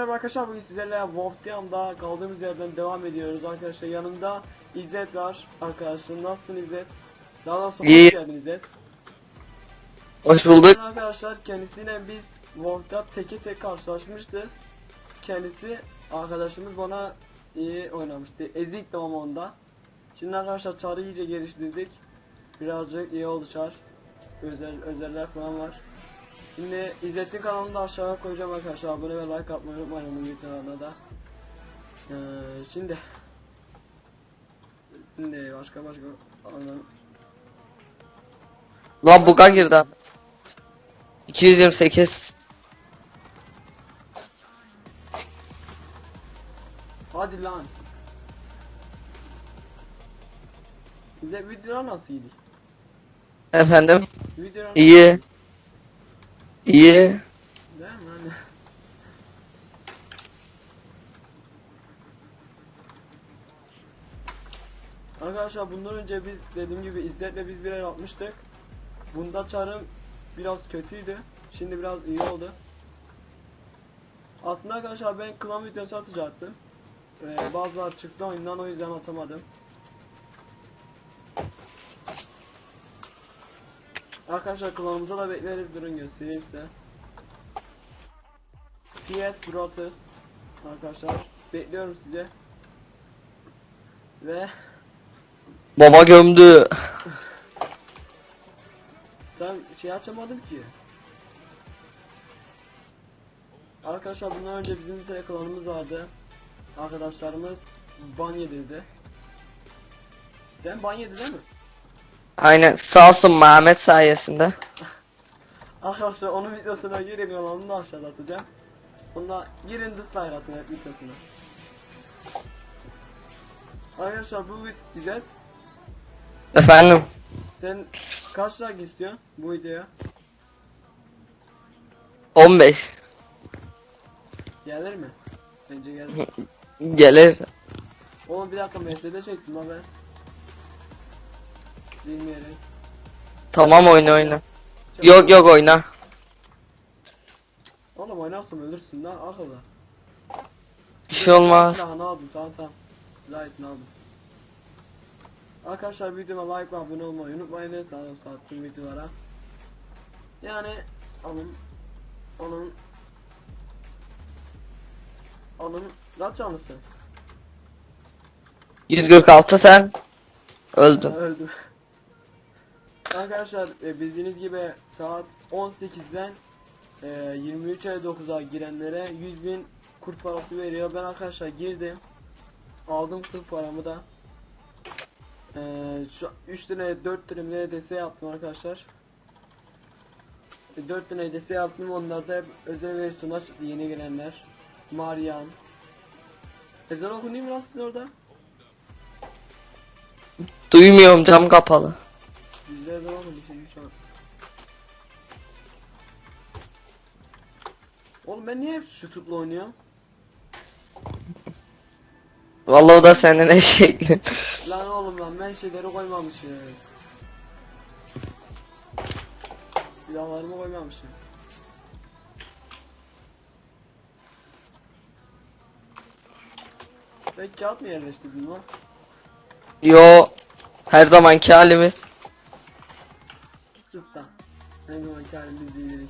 Merhaba arkadaşlar bugün sizlerle Wolfteam'da kaldığımız yerden devam ediyoruz arkadaşlar yanımda İzzet var arkadaşlar nasılsın İzzet? Daha doğrusu İyi. hoş geldin İzzet. Hoş bulduk. Arkadaşlar kendisiyle biz Wolfteam teke tek karşılaşmıştı. Kendisi arkadaşımız bana iyi oynamıştı. Ezikti ama onda. Şimdi arkadaşlar çarı iyice geliştirdik. Birazcık iyi oldu çar. Özel özeller falan var. Şimdi İzzet'in kanalını da aşağıya koyacağım arkadaşlar. Abone ve like atmayı unutmayın onun videolarına da. Ee, şimdi Şimdi başka başka anlam Lan buga girdi. abi. 228. Hadi lan. İzzet videolar nasıl iyiydi? Efendim? Videolar İyi. Hani? Arkadaşlar bundan önce biz dediğim gibi İzzet'le biz birer atmıştık. Bunda çarım biraz kötüydü. Şimdi biraz iyi oldu. Aslında arkadaşlar ben klan videosu atacaktım. Ee, bazılar çıktı oyundan o yüzden atamadım. Arkadaşlar klanımıza da bekleriz durun göstereyim size. PS Brothers Arkadaşlar bekliyorum size. Ve Baba gömdü. ben şey açamadım ki. Arkadaşlar bundan önce bizim bir tane klanımız vardı. Arkadaşlarımız ban yedirdi. Sen ban yedi değil mi? Aynen sağ olsun Mehmet sayesinde. Arkadaşlar onun videosuna girin onu da aşağıda atacağım. Bunda girin dislike atın hep videosuna. Arkadaşlar bu vid- güzel. Efendim? Sen kaç like istiyorsun bu videoya? 15. Gelir mi? Bence gelir. Gelir. Oğlum bir dakika mesele çektim lan ben. Tamam oyna oyna. Çabuk. Yok yok oyna. Oğlum oynarsam ölürsün lan akıllı. Bir şey olmaz. Daha ne yapayım tamam tamam. Like ne yapayım. Arkadaşlar videoma like ve abone olmayı unutmayın. Daha doğrusu attığım videolara. Yani onun onun onun kaç canlısı? 146 sen. Öldün. Öldüm. Arkadaşlar e, bildiğiniz gibi saat 18'den e, 23.59'a girenlere 100 bin kurt parası veriyor. Ben arkadaşlar girdim. Aldım kurt paramı da. E, şu 3 tane 4 tane EDS yaptım arkadaşlar. E, 4 tane EDS yaptım. Onlar da hep özel versiyonlar çıktı yeni gelenler. Marian. Ezan okunayım mı sizin orada? Duymuyorum cam kapalı. Sizde ezan okunayım şu an. Oğlum ben niye hep şutupla oynuyorum? Vallahi o da senin eşekli. Lan oğlum lan ben şeyleri koymamışım. Silahlarımı koymamışım. Ben kağıt mı yerleştirdim lan? Yo. Her zamanki halimiz. Kendimiz değiliz.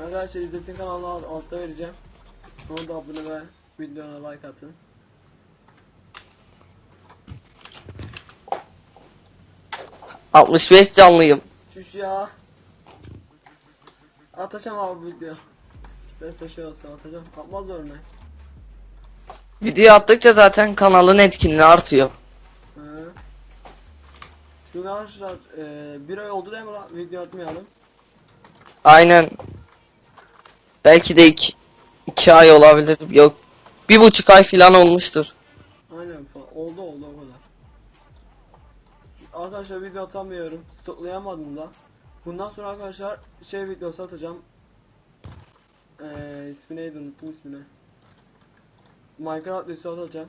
Arkadaşlar kanalını alt- altta vereceğim. Ona da abone ve videona like atın. Hı. 65 canlıyım. Şuş ya. Atacağım abi video. İsterse şey olsa atacağım. Atmaz örneğin. Video attıkça zaten kanalın etkinliği artıyor. Şimdi arkadaşlar e, bir ay oldu değil mi lan video atmayalım. Aynen. Belki de iki, iki ay olabilir. Yok. Bir buçuk ay falan olmuştur. Aynen falan. Oldu oldu o kadar. Arkadaşlar video atamıyorum. Stoklayamadım da. Bundan sonra arkadaşlar şey videosu atacağım. Eee ismi neydi unuttum ismini. Minecraft videosu atacağım.